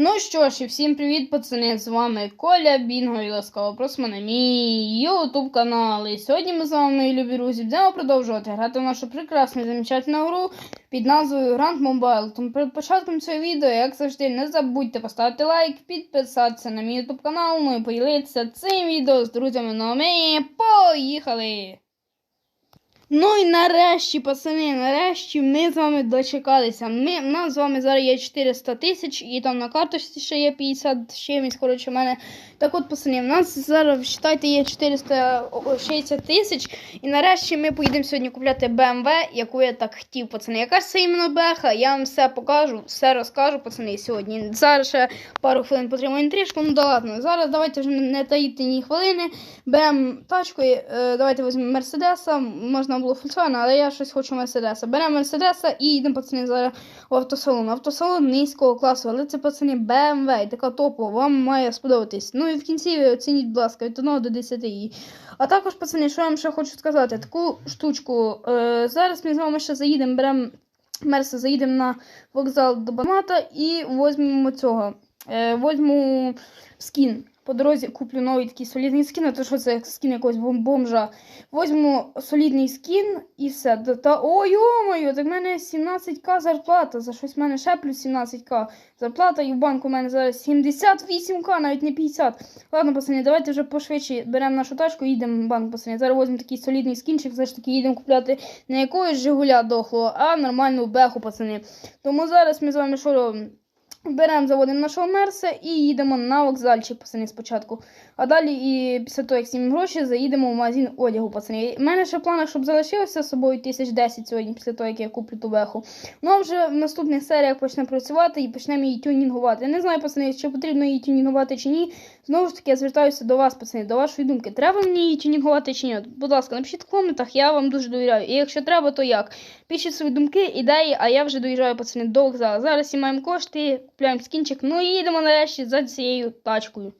Ну що ж, і всім привіт, пацани! З вами Коля Бінго і ласкаво просимо на мій ютуб канал. І сьогодні ми з вами, мої любі друзі, будемо продовжувати грати в нашу прекрасну і замечательну гру під назвою Grand Mobile. Тому перед початком цього відео, як завжди, не забудьте поставити лайк, підписатися на мій ютуб канал, ну і поділитися цим відео з друзями. Ну а ми поїхали! Ну і нарешті, пацани, нарешті ми з вами дочекалися. Ми, нас з вами зараз є 400 тисяч, і там на карточці ще є 50 з чимось, коротше, в мене. Так от, пацани, в нас зараз, вважайте, є 460 тисяч. І нарешті ми поїдемо сьогодні купляти BMW, яку я так хотів, пацани. Яка ж це іменно беха? Я вам все покажу, все розкажу, пацани, сьогодні. Зараз ще пару хвилин потрібно інтрижку, ну да ладно. Зараз давайте вже не таїти ні хвилини. Беремо тачку, е, давайте візьмемо Мерседеса, можна було Volkswagen, але я щось хочу Мерседеса. Беремо Мерседеса і йдемо, пацани, зараз в автосалон. Автосалон низького класу, але це, пацани, BMW, така топова, вам має сподобатись. Ну і в кінці оцініть, будь ласка, від 1 до 10 її. А також, пацани, що я вам ще хочу сказати, таку штучку. Е, зараз ми з вами ще заїдемо, беремо Мерса, заїдемо на вокзал до Баната і візьмемо цього. Е, візьму скін. По дорозі куплю новий такий солідний скін, а то що це скін якогось бомжа. Возьму солідний скін і все. Та, та о, йомаю, так в мене 17к зарплата. За щось в мене ще плюс 17к зарплата, і в банку в мене зараз 78к, навіть не 50. Ладно, пацани, давайте вже пошвидше беремо нашу тачку і їдемо в банк, пацани. Зараз візьмемо такий солідний скінчик, все ж таки їдемо купляти не якогось Жигуля дохлого, а нормальну беху, пацани. Тому зараз ми з вами що робимо? Беремо, заводимо нашого мерса і їдемо на вокзальчик, пацани, спочатку. А далі, і після того, як знімемо гроші, заїдемо в магазин одягу, пацани. У мене ще в планах, щоб залишилося з собою тисяч 10 сьогодні, після того, як я куплю ту беху. Ну а вже в наступних серіях почне працювати і почнемо її тюнінгувати. Я не знаю, пацани, чи потрібно її тюнінгувати чи ні. Знову ж таки, я звертаюся до вас, пацани, до вашої думки. Треба мені її тюнінгувати чи ні? Будь ласка, напишіть в коментах, я вам дуже довіряю. І якщо треба, то як? Пишіть свої думки, ідеї, а я вже доїжджаю, пацани, до вокзалу. Зараз маємо кошти, купляємо скінчик, ну і їдемо нарешті за цією тачкою.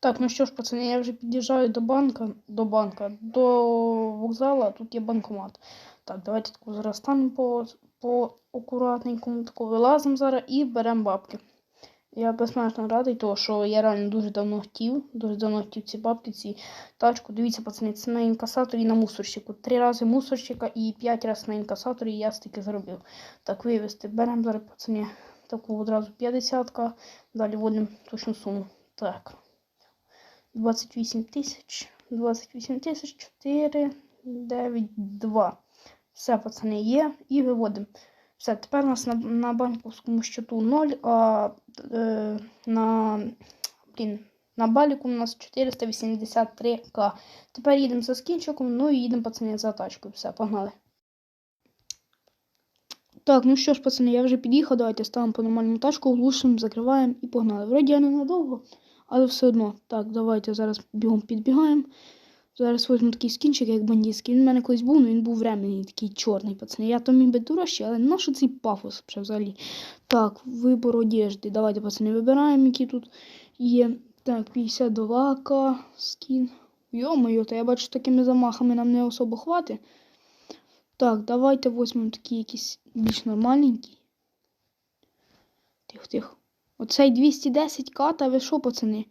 Так, ну що ж, пацани, я вже під'їжджаю до банка, до банка, до вокзалу, а тут є банкомат. Так, давайте таку зараз станемо по, по акуратненькому, таку вилазимо зараз і беремо бабки. Я безмежно радий, тому що я реально дуже давно хотів, дуже давно хотів ці бабки, ці тачку. Дивіться, пацани, це на інкасаторі і на мусорщику. Три рази мусорщика і п'ять разів на інкасаторі я стільки заробив. Так, вивезти. Беремо зараз, пацани, таку одразу 50-ка. далі вводимо точну суму. Так. 28 тисяч, 28 тисяч 4, 9, 2. Все, пацани, є. І виводимо. Все, тепер у нас на, на банківському щиту 0, а е, на, блін, на баліку у нас 483к. Тепер їдемо за скінчиком, ну і їдемо, пацани, за тачкою. Все, погнали. Так, ну що ж, пацани, я вже під'їхав, давайте ставимо по нормальному тачку, глушимо, закриваємо і погнали. Вроді я ненадовго, але все одно. Так, давайте зараз бігом підбігаємо. Зараз візьму такий скінчик, як бандитський. Він в мене колись був, але він був временний, такий чорний, пацани. Я то міг би дорожчий, але на що цей пафос взагалі? Так, вибор одежди. Давайте, пацани, вибираємо, які тут є. Так, 52к скін. Йо-моє, то я бачу, такими замахами нам не особо хватить. Так, давайте візьмемо такий якийсь більш нормальненький. Тихо, тихо. Оцей 210к, та ви що, пацани?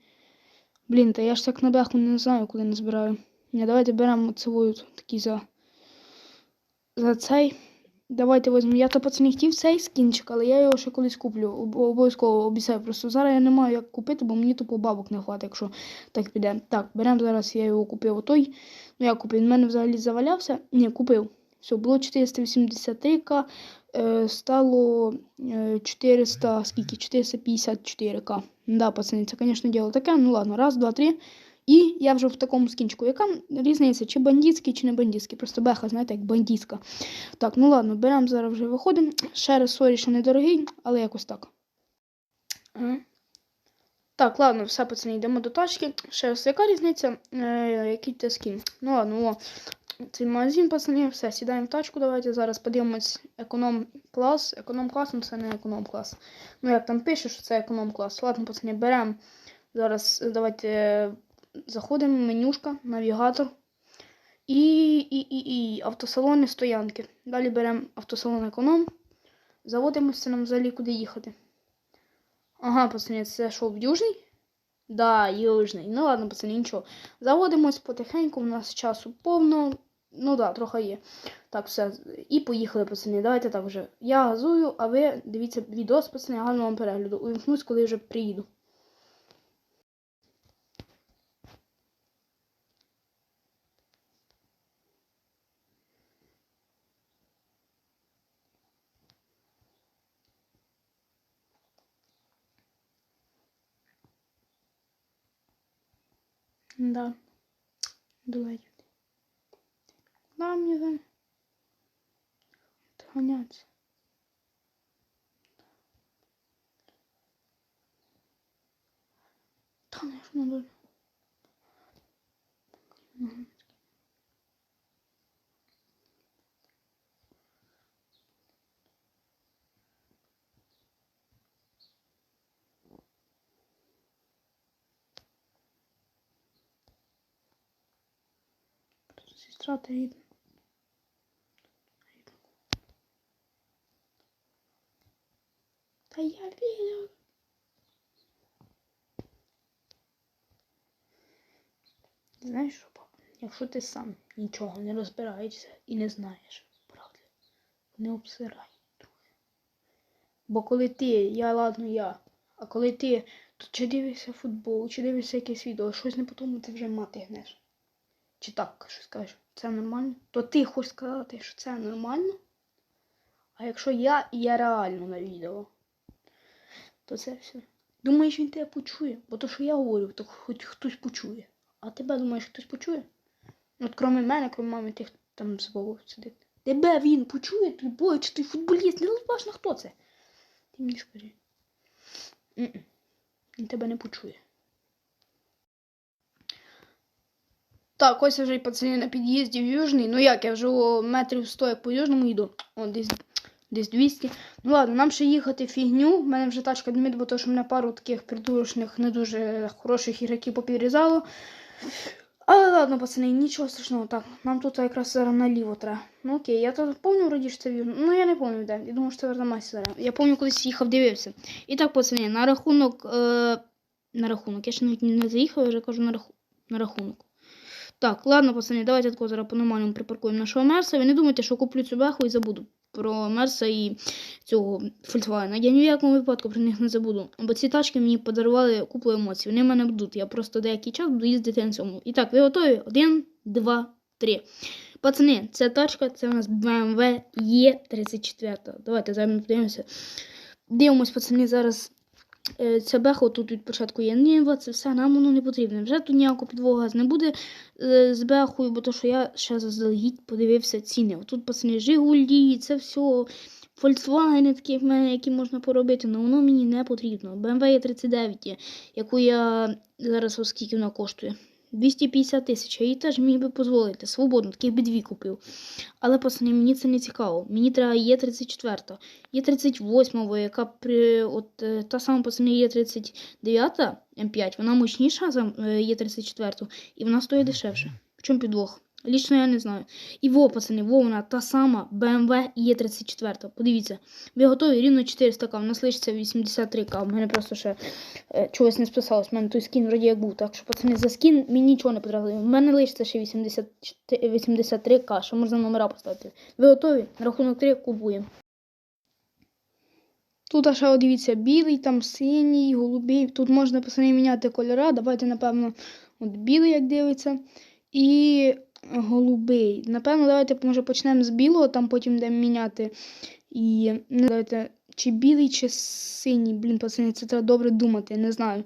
Блін, та я ж так на беху не знаю, коли не збираю. Ні, давайте беремо цілую такий за. За цей. Давайте візьмемо. Я то пацани хотів цей скінчик, але я його ще колись куплю. Обов'язково обіцяю. Просто зараз я не маю як купити, бо мені тупо бабок не хватить, якщо так піде. Так, беремо зараз, я його купив отой. Ну я купив. Він мене взагалі завалявся. Ні, купив. Все, було 483к, е, стало е, 400, скільки? 454к. Да, пацани, це, звісно, діло таке. Ну ладно, раз, два, три. І я вже в такому скінчику. Яка різниця, чи бандитський, чи не бандитський? Просто беха, знаєте, як бандитська. Так, ну ладно, беремо зараз вже виходимо. Ще раз, сорі, що недорогий, але якось так. Так, ладно, все, пацани, йдемо до тачки. Ще раз, яка різниця? Е, який це скін? Ну ладно, о. Цей магазин, пацани, все, сідаємо в тачку, давайте зараз подивимось економ-клас. Економ-клас, ну це не економ-клас. Ну як там пише, що це економ-клас. Ладно, пацани, беремо. Зараз давайте заходимо, менюшка, навігатор. І, і, і, і автосалони стоянки. Далі беремо автосалон економ. Заводимося нам взагалі куди їхати. Ага, пацани, це що, в Южний? Да, Южний. Ну ладно, пацани, нічого. Заводимось потихеньку, у нас часу повно. Ну да, трохи є. Так, все. І поїхали, пацани. Давайте так вже. Я газую, а ви дивіться відос, пацани, гарного вам перегляду. Увімкнусь, коли вже приїду. Да. Давайте. Да, мне там отгоняться. Там я ж надо. Сестра та рідна. Та я вірю. Знаєш що, папа? Якщо ти сам нічого не розбираєшся і не знаєш правди, не обсирай. трохи. Бо коли ти, я ладно, я, а коли ти то чи дивишся футбол, чи дивишся якесь відео, щось не по тому, ти вже мати гнеш. Чи так щось скажеш, це нормально? То ти хочеш сказати, що це нормально? А якщо я і я реально на відео, то це все. Думаєш, він тебе почує? Бо то, що я говорю, то хоч хтось почує. А тебе думаєш, хтось почує? От крім мене, крім мами, тих там з Богу сидить. Тебе він почує, той бой, чи той футболіст, не важно хто це. Ти мені скажи. Він тебе не почує. Так, ось я вже і пацани на під'їзді в Южний. Ну як, я вже метрів 100 як по Южному йду. О, десь, десь 200. Ну ладно, нам ще їхати фігню. У мене вже тачка дмить, бо то, що мене пару таких придурочних, не дуже хороших ігроків попірізало. Але ладно, пацани, нічого страшного. Так, нам тут якраз зараз наліво треба. Ну окей, я то пам'ятаю вроді, що це в Южному. Ну я не пам'ятаю, де. Я думаю, що це в зараз. Я пам'ятаю, колись їхав, дивився. І так, пацани, на рахунок. Е... На рахунок. Я ще навіть не заїхав, я вже кажу на, раху... на рахунок. Так, ладно, пацани, давайте тако зараз по-нормальному припаркуємо нашого Мерса. Ви не думайте, що куплю цю беху і забуду про Мерса і цього Фольксвагена. Я ні в якому випадку про них не забуду. Бо ці тачки мені подарували купу емоцій. Вони в мене будуть. Я просто деякий час буду їздити на цьому. І так, ви готові? Один, два, три. Пацани, ця тачка, це у нас BMW E34. Давайте зараз подивимося. Дивимось, пацани, зараз Е, бехо тут від початку є ніва, це все нам воно не потрібно. Вже тут ніякого підвога не буде е, з бехою, бо то, що я ще заздалегідь подивився ціни. Тут пацани Жигулі, це все Volkswagen такі в мене, які можна поробити, але воно мені не потрібно. BMW є 39, яку я зараз оскільки вона коштує. 250 тисяч, я їй теж міг би дозволити. Свободно, таких би дві купив. Але, пацани, мені це не цікаво. Мені треба є 34 є 38 яка при от е, та сама пацани є 39 М5, вона мощніша за е, є 34 і вона стоїть дешевше. В чому підвох? Лічно я не знаю. І во, пацани, во вона та сама BMW є 34 Подивіться, ви готові рівно 400к. У нас лишиться 83к. У мене просто ще е, чогось не списалось. У мене той скін вроді як був. Так що, пацани, за скін мені нічого не потрапило. У мене лишиться ще 80, 83к. Що можна номера поставити? Ви готові? Рахунок 3 купуємо. Тут от, дивіться, білий, там синій, голубий. Тут можна пацани міняти кольори. Давайте, напевно, от білий, як дивиться. І голубий. Напевно, давайте може почнемо з білого, там потім будемо міняти. І не давайте, чи білий, чи синій. Блін, пацани, це треба добре думати, не знаю.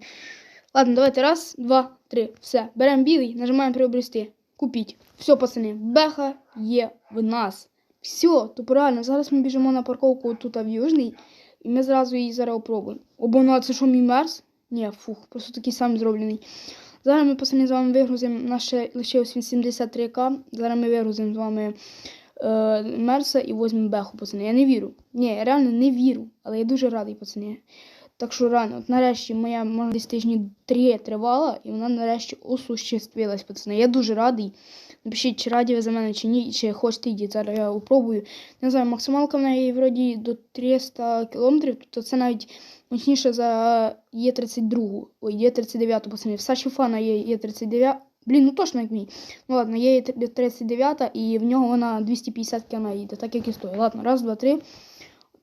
Ладно, давайте. Раз, два, три. Все. Беремо білий, нажимаємо приобрести. Купіть. Все, пацани, беха є в нас. Все, то реально, зараз ми біжимо на парковку тут в Южний, і ми зразу її зараз опробуємо. Обо, ну що мій мерс? Ні, фух, просто такий самий зроблений. Зараз ми пацани з вами вигрузимо наше лишилось 83к. Зараз ми вигрузимо з вами е, Мерса і візьмемо беху, пацани. Я не вірю. Ні, я реально не вірю, але я дуже радий, пацани. Так що рано, от нарешті моя може десь тижні три тривала, і вона нарешті осуществилась, пацани. Я дуже радий. Напишіть, чи раді ви за мене, чи ні, чи хочете їдіть. Зараз я спробую. Не знаю, максималка в неї вроді до 300 кілометрів, тобто це навіть мощніше за Є32. Ой, Є39, пацани. В Саші Фана є Є39. Блін, ну точно як мій. Ну ладно, є Є39 і в нього вона 250 км їде, так як і стоїть. Ладно, раз, два, три.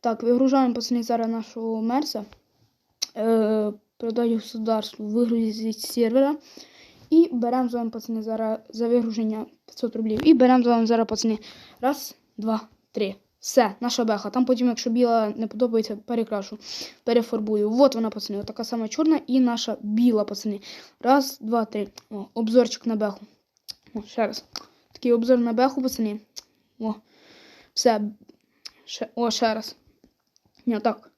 Так, вигружаємо, пацани, зараз нашого Мерса. Е, продаю государству, вигрузить з сервера. І беремо з вами, пацани, зараз за вигруження 500 рублів. І беремо з вами зараз, пацани. Раз, два, три. Все, наша беха. Там потім, якщо біла не подобається, перекрашу, перефарбую. Вот вона, пацани, така сама чорна і наша біла, пацани. Раз, два, три. О, обзорчик на беху. О, ще раз. Такий обзор на беху, пацани. О, все. Ще, о, ще раз. Ні, так.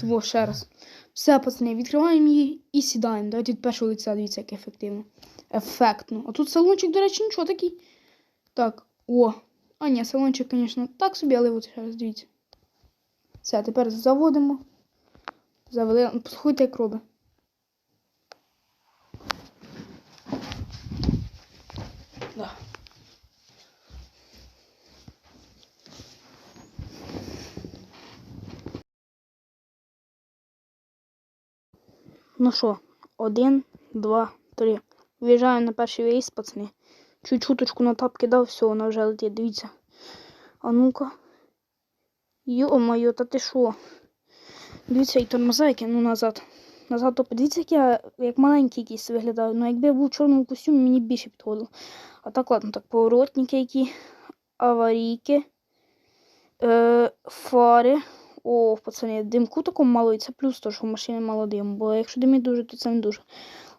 Тво, ще раз. Все, пацани, відкриваємо її і сідаємо. Давайте від першого лиця, дивіться, як ефективно. Ефектно. А тут салончик, до речі, нічого такий. Так, о. А, ні, салончик, звісно, так собі, але от ще раз дивіться. Все, тепер заводимо. Завели. Послухайте, як робить. Ну що, один, два, три. Виїжджаю на перший виїзд, пацани. Чуть чуточку на тапки дав, все, вона вже летить, дивіться. А ну-ка. Йо-моє, та ти що? Дивіться, і тормоза, як я ну назад. Назад то подивіться, як я як маленький якийсь виглядаю. Ну якби я був в чорному костюмі, мені більше підходило. А так ладно, так поворотники які, аварійки, е, фари. О, пацани, димку такому мало, і це плюс, то, що в машині мало диму, бо якщо димить дуже, то це не дуже.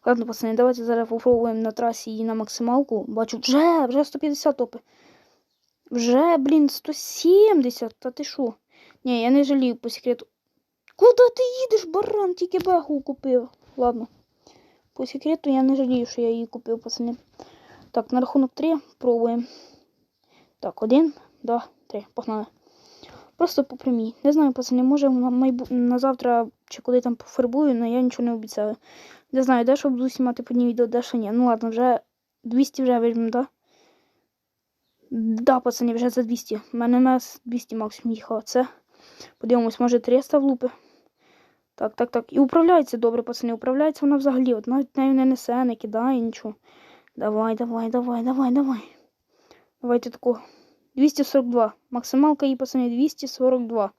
Ладно, пацани, давайте зараз попробуємо на трасі її на максималку. Бачу, вже, вже 150 топи. Вже, блін, 170, та ти що? Ні, я не жалію по секрету. Куди ти їдеш, баран? Тільки беху купив. Ладно. По секрету я не жалію, що я її купив, пацани. Так, на рахунок 3 пробуємо. Так, один, два, три. Погнали. Просто по прямій. Не знаю, пацани, може на, майбу... на завтра чи коли там пофарбую, але я нічого не обіцяю. Не знаю, де що буду знімати по дні відео, де що ні. Ну ладно, вже 200 вже візьмемо, да? Да, пацани, вже за 200. У мене мес 200 максимум їхало. Це. Подивимось, може 300 влупи. Так, так, так. І управляється добре, пацани. Управляється вона взагалі. От навіть нею не несе, не кидає нічого. Давай, давай, давай, давай, давай. Давайте таку. 242. Максималка її, пацани, 242.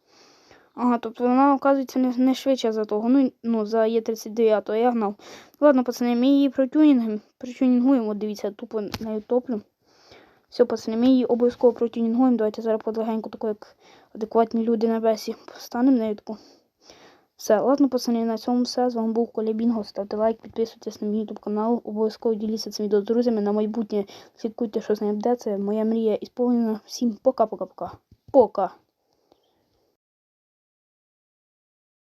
Ага, тобто вона, оказується, не, не швидше за того. Ну, ну за Є39, а я гнав. Ладно, пацани, ми її протюнінгуємо. Протюнінгуємо, дивіться, тупо нею топлю. Все, пацани, ми її обов'язково протюнінгуємо. Давайте зараз подлегенько, таку, як адекватні люди на бесі, станемо нею таку. Все, ладно, пацани, на цьому все. З вами був Коля Бінго. Ставте лайк, підписуйтесь на мій YouTube канал. Обов'язково діліться цим відео з друзями. На майбутнє слідкуйте, що з ним буде. Це моя мрія ісполнена. Всім пока-пока-пока. Пока.